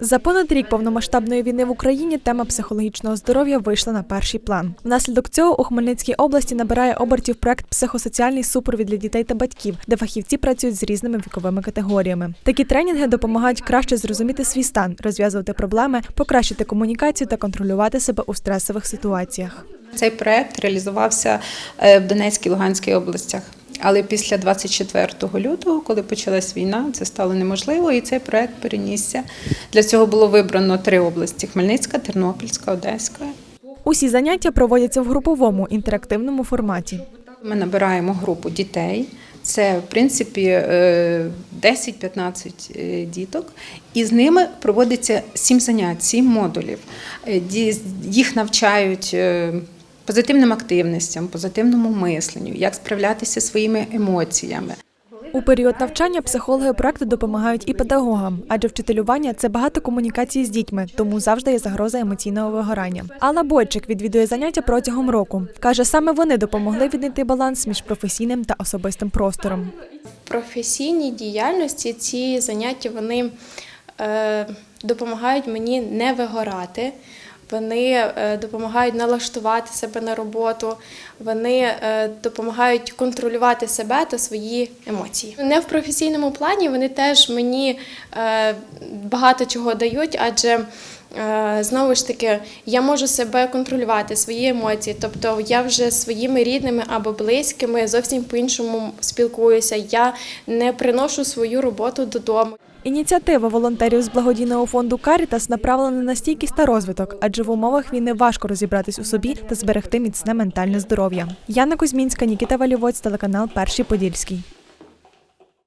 За понад рік повномасштабної війни в Україні тема психологічного здоров'я вийшла на перший план. Внаслідок цього у Хмельницькій області набирає обертів проект психосоціальний супровід для дітей та батьків, де фахівці працюють з різними віковими категоріями. Такі тренінги допомагають краще зрозуміти свій стан, розв'язувати проблеми, покращити комунікацію та контролювати себе у стресових ситуаціях. Цей проект реалізувався е, в Донецькій Луганській областях. Але після 24 лютого, коли почалась війна, це стало неможливо, і цей проект перенісся. Для цього було вибрано три області: Хмельницька, Тернопільська, Одеська. Усі заняття проводяться в груповому інтерактивному форматі. Ми набираємо групу дітей. Це, в принципі, е, 10-15 е, діток, і з ними проводиться 7 занять, 7 модулів. Е, Їх навчають е, позитивним активностям, позитивному мисленню, як справлятися своїми емоціями. У період навчання психологи проекту допомагають і педагогам, адже вчителювання це багато комунікації з дітьми, тому завжди є загроза емоційного вигорання. Алла Бойчик відвідує заняття протягом року. каже, саме вони допомогли віднайти баланс між професійним та особистим простором. В професійній діяльності ці заняття вони е, допомагають мені не вигорати. Вони е, допомагають налаштувати себе на роботу, вони е, допомагають контролювати себе та свої емоції. Не в професійному плані вони теж мені е, багато чого дають, адже Знову ж таки, я можу себе контролювати, свої емоції. Тобто я вже своїми рідними або близькими зовсім по-іншому спілкуюся. Я не приношу свою роботу додому. Ініціатива волонтерів з благодійного фонду Карітас направлена на стійкість та розвиток, адже в умовах війни важко розібратись у собі та зберегти міцне ментальне здоров'я. Яна Кузьмінська, Нікіта Валівоць, телеканал Перший Подільський.